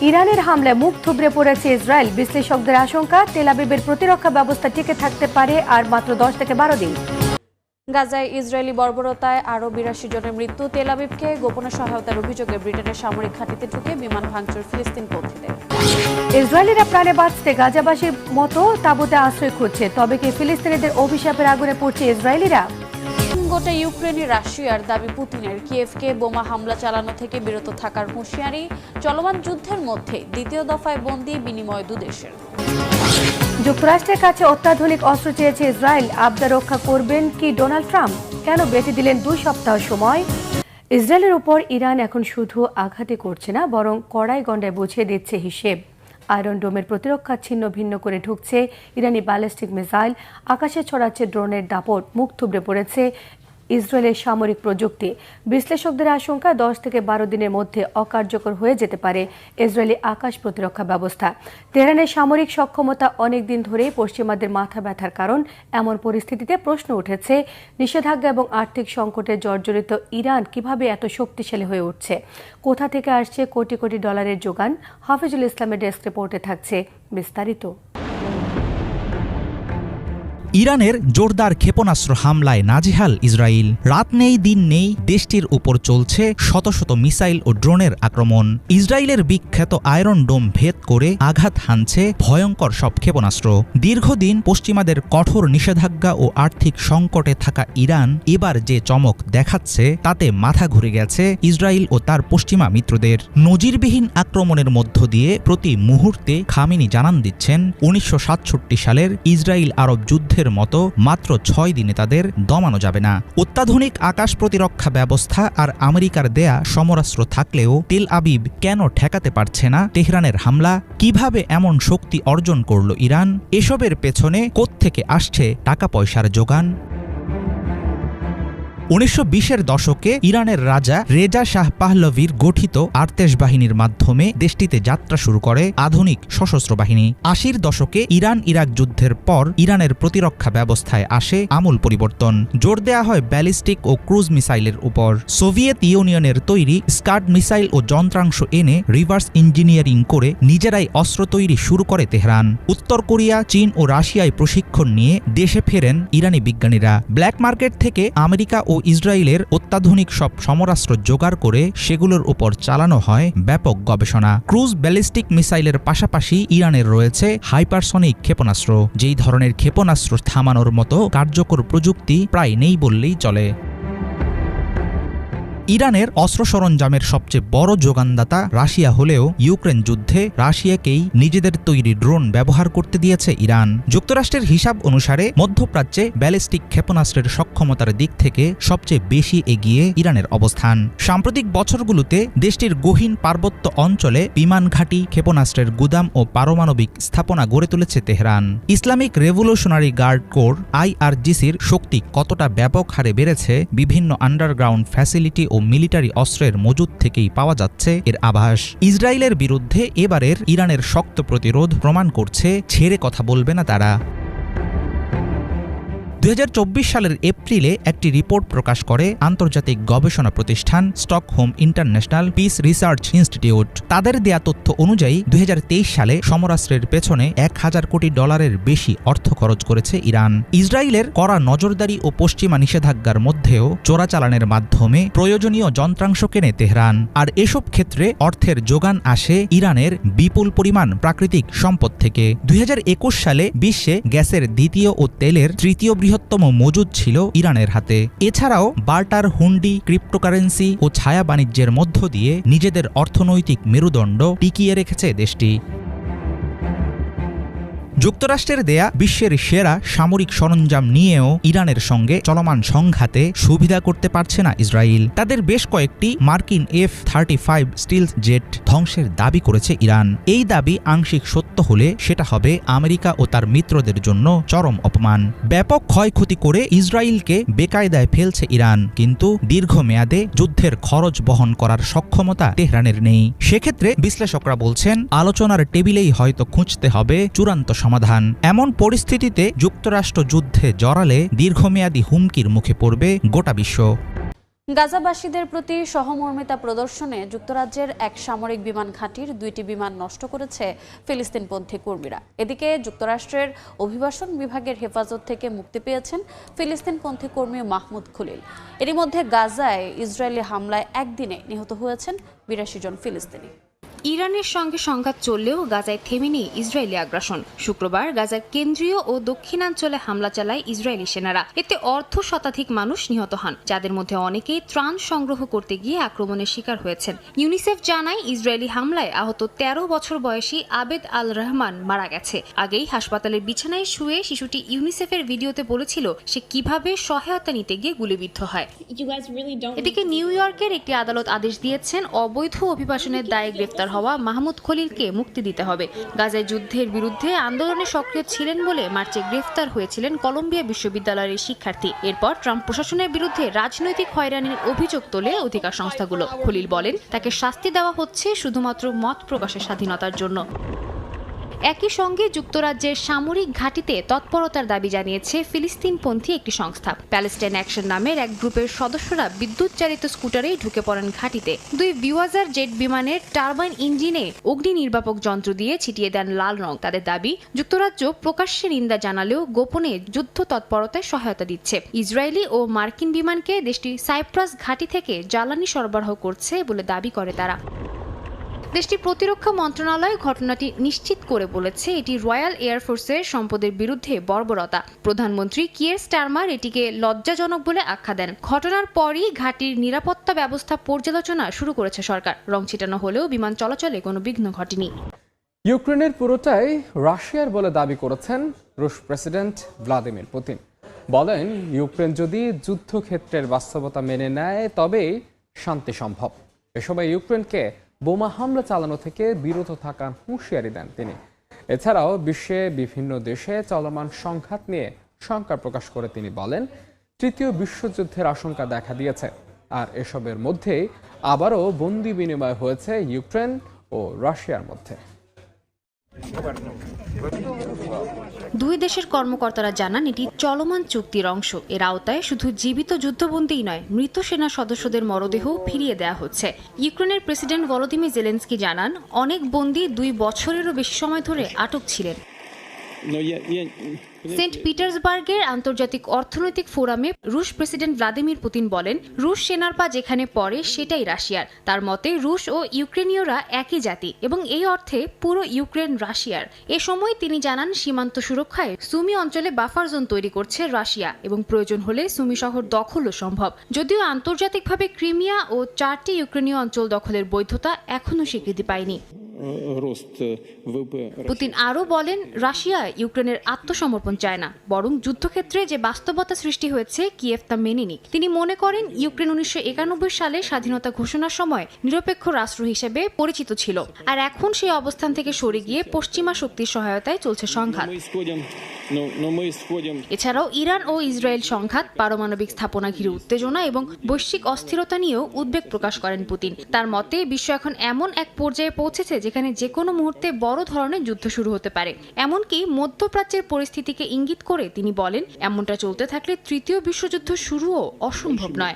ইরানের হামলায় মুখ থুবড়ে পড়েছে ইসরায়েল। বিশ্লেষকদের আশঙ্কা তেলাবিবের প্রতিরক্ষা ব্যবস্থা টিকে থাকতে পারে আর মাত্র দশ থেকে বারো দিন। গাজায় ইসরায়েলি বর্বরতায় আরও বিরাশি জনের মৃত্যু। তেলাবিবকে গোপনে সহায়তার অভিযোগে ব্রিটেনের সামরিক ঘাঁটিতে ঢুকে বিমান ভাঙচুর ফিলিস্তিন পন্থীদের ইসরায়েলিরা প্রাণে বাঁচতে গাজাবাসীর মতো তাঁবুতে আশ্রয় খুঁজছে তবে কি ফিলিস্তিনিদের অভিশাপের আগুনে পড়ছে ইসরায়েলিরা? গোটা ইউক্রেনে রাশিয়ার দাবি পুতিনের। কিয়েভকে বোমা হামলা চালানো থেকে বিরত থাকার হুঁশিয়ারি চলমান যুদ্ধের মধ্যে দ্বিতীয় দফায় বন্দি বিনিময় দুদেশের। যুক্তরাষ্ট্রের কাছে অত্যাধুনিক অস্ত্র চেয়েছে ইসরায়েল। আবদা রক্ষা করবেন কি ডোনাল্ড ট্রাম্প? কেন বেঁধে দিলেন দুই সপ্তাহ সময়? ইসরায়েলের উপর ইরান এখন শুধু আঘাতে করছে না, বরং কড়াই গন্ডায় বুঝিয়ে দিচ্ছে হিসেব। আয়রন ডোমের প্রতিরক্ষা ছিন্ন ভিন্ন করে ঢুকছে। ইরানি ব্যালিস্টিক মিসাইল আকাশে ছড়াচ্ছে ড্রোনের দাপট, মুখ থুবড়ে পড়েছে। ইসরায়েলের সামরিক প্রযুক্তি। বিশ্লেষকদের আশঙ্কা দশ থেকে বারো দিনের মধ্যে অকার্যকর হয়ে যেতে পারে ইসরায়েলি আকাশ প্রতিরক্ষা ব্যবস্থা। তেহরানের সামরিক সক্ষমতা অনেক দিন ধরেই পশ্চিমাদের মাথা ব্যথার কারণ এমন পরিস্থিতিতে প্রশ্ন উঠেছে, নিষেধাজ্ঞা এবং আর্থিক সংকটে জর্জরিত ইরান কীভাবে এত শক্তিশালী হয়ে উঠছে? কোথা থেকে আসছে কোটি কোটি ডলারের যোগান? হাফিজুল ইসলামের ডেস্ক রিপোর্টে থাকছে বিস্তারিত। ইরানের জোরদার ক্ষেপণাস্ত্র হামলায় নাজেহাল ইসরায়েল। রাত নেই, দিন নেই, দেশটির উপর চলছে শত শত মিসাইল ও ড্রোনের আক্রমণ। ইসরায়েলের বিখ্যাত আয়রন ডোম ভেদ করে আঘাত হানছে ভয়ঙ্কর সব ক্ষেপণাস্ত্র। দীর্ঘদিন পশ্চিমাদের কঠোর নিষেধাজ্ঞা ও আর্থিক সংকটে থাকা ইরান এবার যে চমক দেখাচ্ছে, তাতে মাথা ঘুরে গেছে ইসরায়েল ও তার পশ্চিমা মিত্রদের। নজিরবিহীন আক্রমণের মধ্য দিয়ে প্রতি মুহূর্তে খামিনি জানান দিচ্ছেন উনিশশো সাতষট্টি সালের ইসরায়েল আরব যুদ্ধের মতো মাত্র ছয় দিনে তাদের দমানো যাবে না। অত্যাধুনিক আকাশ প্রতিরক্ষা ব্যবস্থা আর আমেরিকার দেয়া সমরাস্ত্র থাকলেও তেল আবিব কেন ঠেকাতে পারছে না? তেহরানের হামলা কীভাবে এমন শক্তি অর্জন করল ইরান? এসবের পেছনে কোত্থেকে আসছে টাকা পয়সার যোগান? উনিশশো বিশের দশকে ইরানের রাজা রেজা শাহ পাহলভির গঠিত আর্তেশ বাহিনীর মাধ্যমে দেশটিতে যাত্রা শুরু করে আধুনিক সশস্ত্র বাহিনী। আশির দশকে ইরান ইরাক যুদ্ধের পর ইরানের প্রতিরক্ষা ব্যবস্থায় আসে আমূল পরিবর্তন। জোর দেয়া হয় ব্যালিস্টিক ও ক্রুজ মিসাইলের উপর। সোভিয়েত ইউনিয়নের তৈরি স্কাড মিসাইল ও যন্ত্রাংশ এনে রিভার্স ইঞ্জিনিয়ারিং করে নিজেরাই অস্ত্র তৈরি শুরু করে তেহরান। উত্তর কোরিয়া, চীন ও রাশিয়ায় প্রশিক্ষণ নিয়ে দেশে ফেরেন ইরানি বিজ্ঞানীরা। ব্ল্যাক মার্কেট থেকে আমেরিকা ও ইসরায়েলের অত্যাধুনিক সব সমরাস্ত্র জোগাড় করে সেগুলোর উপর চালানো হয় ব্যাপক গবেষণা। ক্রুজ ব্যালিস্টিক মিসাইলের পাশাপাশি ইরানের রয়েছে হাইপারসনিক ক্ষেপণাস্ত্র। যেই ধরনের ক্ষেপণাস্ত্র থামানোর মতো কার্যকর প্রযুক্তি প্রায় নেই বললেই চলে। ইরানের অস্ত্র সরঞ্জামের সবচেয়ে বড় যোগানদাতা রাশিয়া হলেও ইউক্রেন যুদ্ধে রাশিয়াকেই নিজেদের তৈরি ড্রোন ব্যবহার করতে দিয়েছে ইরান। যুক্তরাষ্ট্রের হিসাব অনুসারে মধ্যপ্রাচ্যে ব্যালিস্টিক ক্ষেপণাস্ত্রের সক্ষমতার দিক থেকে সবচেয়ে বেশি এগিয়ে ইরানের অবস্থান। সাম্প্রতিক বছরগুলোতে দেশটির গহীন পার্বত্য অঞ্চলে বিমান ঘাঁটি, ক্ষেপণাস্ত্রের গুদাম ও পারমাণবিক স্থাপনা গড়ে তুলেছে Tehran. Islamic revolutionary guard corps আইআরজিসির শক্তি কতটা ব্যাপক হারে বেড়েছে বিভিন্ন আন্ডারগ্রাউন্ড ফ্যাসিলিটি মিলিটারি অস্ত্রের মজুদ থেকেই পাওয়া যাচ্ছে এর আভাস। ইসরায়েলের বিরুদ্ধে এবারের ইরানের শক্ত প্রতিরোধ প্রমাণ করছে, ছেড়ে কথা বলবে না তারা। দুই হাজার চব্বিশ সালের এপ্রিলে একটি রিপোর্ট প্রকাশ করে আন্তর্জাতিক গবেষণা প্রতিষ্ঠান Stockholm international peace research institute. তাদের দেয়া তথ্য অনুযায়ী দুই হাজার তেইশ সালে সমরাস্ত্রের পেছনে এক হাজার কোটি ডলারের বেশি অর্থ খরচ করেছে ইরান। ইসরায়েলের কড়া নজরদারি ও পশ্চিমা নিষেধাজ্ঞার মধ্যেও চোরাচালানের মাধ্যমে প্রয়োজনীয় যন্ত্রাংশ কেনে তেহরান। আর এসব ক্ষেত্রে অর্থের যোগান আসে ইরানের বিপুল পরিমাণ প্রাকৃতিক সম্পদ থেকে। দুই হাজার একুশ সালে বিশ্বে গ্যাসের দ্বিতীয় ও তেলের তৃতীয় বৃহত্তম মজুদ ছিল ইরানের হাতে। এছাড়াও বার্টার হুন্ডি, ক্রিপ্টোকারেন্সি ও ছায়া বাণিজ্যের মধ্য দিয়ে নিজেদের অর্থনৈতিক মেরুদণ্ড টিকিয়ে রেখেছে দেশটি। যুক্তরাষ্ট্রের দেয়া বিশ্বের সেরা সামরিক সরঞ্জাম নিয়েও ইরানের সঙ্গে চলমান সংঘাতে সুবিধা করতে পারছে না ইসরায়েল। তাদের বেশ কয়েকটি মার্কিন F thirty five stealth jet ধ্বংসের দাবি করেছে ইরান। এই দাবি আংশিক সত্য হলে সেটা হবে আমেরিকা ও তার মিত্রদের জন্য চরম অপমান। ব্যাপক ক্ষয়ক্ষতি করে ইসরায়েলকে বেকায়দায় ফেলছে ইরান, কিন্তু দীর্ঘমেয়াদে যুদ্ধের খরচ বহন করার সক্ষমতা তেহরানের নেই। সেক্ষেত্রে বিশ্লেষকরা বলছেন, আলোচনার টেবিলেই হয়তো খুঁজতে হবে চূড়ান্ত সমাধান। এমন পরিস্থিতিতে যুক্তরাষ্ট্র যুদ্ধে জড়ালে দীর্ঘমেয়াদী হুমকির মুখে পড়বে গোটা বিশ্ব। গাজাবাসীদের প্রতি সহমর্মিতা প্রদর্শনে যুক্তরাজ্যের এক সামরিক বিমান ঘাঁটির দুইটি বিমান নষ্ট করেছে ফিলিস্তিনপন্থী কর্মীরা। এদিকে যুক্তরাষ্ট্রের অভিবাসন বিভাগের হেফাজত থেকে মুক্তি পেয়েছেন ফিলিস্তিনপন্থী কর্মী মাহমুদ খলিল। এরই মধ্যে গাজায় ইসরায়েলি হামলায় একদিনে নিহত হয়েছেন বিরাশি জন ফিলিস্তিনি। ইরানের সঙ্গে সংঘাত চললেও গাজায় থেমেনি ইসরায়েলি আগ্রাসন। শুক্রবার গাজার কেন্দ্রীয় ও দক্ষিণাঞ্চলে হামলা চালায় ইসরায়েলি সেনারা। এতে অর্ধ শতাধিক মানুষ নিহত হন যাদের মধ্যে অনেকেই ত্রাণ সংগ্রহ করতে গিয়ে আক্রমণের শিকার হয়েছেন। ইউনিসেফ জানায় ইসরায়েলি হামলায় আহত তেরো বছর বয়সী আবেদ আল রহমান মারা গেছে। আগেই হাসপাতালের বিছানায় শুয়ে শিশুটি ইউনিসেফের ভিডিওতে বলেছিল সে কীভাবে সহায়তা নিতে গিয়ে গুলিবিদ্ধ হয়. এদিকে নিউ ইয়র্কের একটি আদালত আদেশ দিয়েছেন অবৈধ অভিবাসনের দায়ে গ্রেফতার হওয়া মাহমুদ খলিলকে মুক্তি দিতে হবে। গাজায় যুদ্ধের বিরুদ্ধে আন্দোলনে সক্রিয় ছিলেন বলে মার্চে গ্রেফতার হয়েছিলেন কলম্বিয়া বিশ্ববিদ্যালয়ের শিক্ষার্থী। এরপর ট্রাম্প প্রশাসনের বিরুদ্ধে রাজনৈতিক হয়রানির অভিযোগ তোলে অধিকার সংস্থাগুলো। খলিল বলেন, তাকে শাস্তি দেওয়া হচ্ছে শুধুমাত্র মত প্রকাশের স্বাধীনতার জন্য। একই সঙ্গে যুক্তরাজ্যের সামরিক ঘাঁটিতে তৎপরতার দাবি জানিয়েছে ফিলিস্তিনপন্থী একটি সংস্থা। প্যালেস্টাইন অ্যাকশন নামের এক গ্রুপের সদস্যরা বিদ্যুৎ চালিত স্কুটারেই ঢুকে পড়েন ঘাঁটিতে। দুই বিওয়াজার জেট বিমানের টারবাইন ইঞ্জিনে অগ্নি নির্বাপক যন্ত্র দিয়ে ছিটিয়ে দেন লাল রং। তাদের দাবি, যুক্তরাজ্য প্রকাশ্যে নিন্দা জানালেও গোপনে যুদ্ধ তৎপরতায় সহায়তা দিচ্ছে। ইসরায়েলি ও মার্কিন বিমানকে দেশটি সাইপ্রাস ঘাঁটি থেকে জ্বালানি সরবরাহ করছে বলে দাবি করে তারা। দেশটির প্রতিরক্ষা মন্ত্রণালয় ঘটনাটি নিশ্চিত করে বলেছে, এটি রয়্যাল এয়ারফোর্সের সম্পদের বিরুদ্ধে বর্বরতা। প্রধানমন্ত্রী কিয়ের স্টারমার এটিকে লজ্জাজনক বলে আখ্যা দেন। ঘটনার পরই ঘাটির নিরাপত্তা ব্যবস্থা পর্যালোচনা শুরু করেছে সরকার। রং ছিটানো হলেও বিমান চলাচলে কোনো বিঘ্ন ঘটেনি। ইউক্রেনের পুরোটাই রাশিয়ার বলে দাবি করেছেন রুশ প্রেসিডেন্ট ভ্লাদিমির পুতিন। বলেন, ইউক্রেন যদি যুদ্ধক্ষেত্রের বাস্তবতা মেনে নেয়, তবেই শান্তি সম্ভব। এ সময় ইউক্রেনকে বোমা হামলা চালানো থেকে বিরত থাকার হুঁশিয়ারি দেন তিনি। এছাড়াও বিশ্বে বিভিন্ন দেশে চলমান সংঘাত নিয়ে শঙ্কা প্রকাশ করে তিনি বলেন, তৃতীয় বিশ্বযুদ্ধের আশঙ্কা দেখা দিয়েছে। আর এসবের মধ্যেই আবারও বন্দি বিনিময় হয়েছে ইউক্রেন ও রাশিয়ার মধ্যে। দুই দেশের কর্মকর্তারা জানান, এটি চলমান চুক্তির অংশ। এর আওতায় শুধু জীবিত যুদ্ধবন্দী নয়, মৃত সেনা সদস্যদের মরদেহ ফিরিয়ে দেওয়া হচ্ছে। ইউক্রেনের প্রেসিডেন্ট ভলোদিমির জেলেন্সকি জানান, অনেক বন্দী দুই বছরেরও বেশি সময় ধরে আটক ছিলেন। সেন্ট পিটার্সবার্গের আন্তর্জাতিক অর্থনৈতিক ফোরামে রুশ প্রেসিডেন্ট ভ্লাদিমির পুতিন বলেন, রুশ সেনার পা যেখানে পড়ে সেটাই রাশিয়ার। তার মতে, রুশ ও ইউক্রেনীয়রা একই জাতি এবং এই অর্থে পুরো ইউক্রেন রাশিয়ার। এ সময় তিনি জানান, সীমান্ত সুরক্ষায় সুমি অঞ্চলে বাফার জোন তৈরি করছে রাশিয়া এবং প্রয়োজন হলে সুমি শহর দখলও সম্ভব। যদিও আন্তর্জাতিকভাবে ক্রিমিয়া ও চারটি ইউক্রেনীয় অঞ্চল দখলের বৈধতা এখনও স্বীকৃতি পায়নি। পুতিন আরও বলেন, রাশিয়া ইউক্রেনের আত্মসমর্পণ চায় না, বরং যুদ্ধক্ষেত্রে যে বাস্তবতা সৃষ্টি হয়েছে কিয়েফ তা মেনে নিক। তিনি মনে করেন, ইউক্রেন উনিশশো একানব্বই সালে স্বাধীনতা ঘোষণার সময় নিরপেক্ষ রাষ্ট্র হিসেবে পরিচিত ছিল। আর এখন সেই অবস্থান থেকে সরে গিয়ে পশ্চিমা শক্তির সহায়তায় চলছে সংঘাত। এছাড়াও ইরান ও ইসরায়েল সংঘাত, পারমাণবিক স্থাপনা ঘিরে উত্তেজনা এবং বৈশ্বিক অস্থিরতা নিয়েও উদ্বেগ প্রকাশ করেন পুতিন। তার মতে, বিশ্ব এখন এমন এক পর্যায়ে পৌঁছেছে যেখানে যে কোনো মুহূর্তে বড় ধরনের যুদ্ধ শুরু হতে পারে। এমনকি মধ্যপ্রাচ্যের পরিস্থিতিকে ইঙ্গিত করে তিনি বলেন, এমনটা চলতে থাকলে তৃতীয় বিশ্বযুদ্ধ শুরুও অসম্ভব নয়।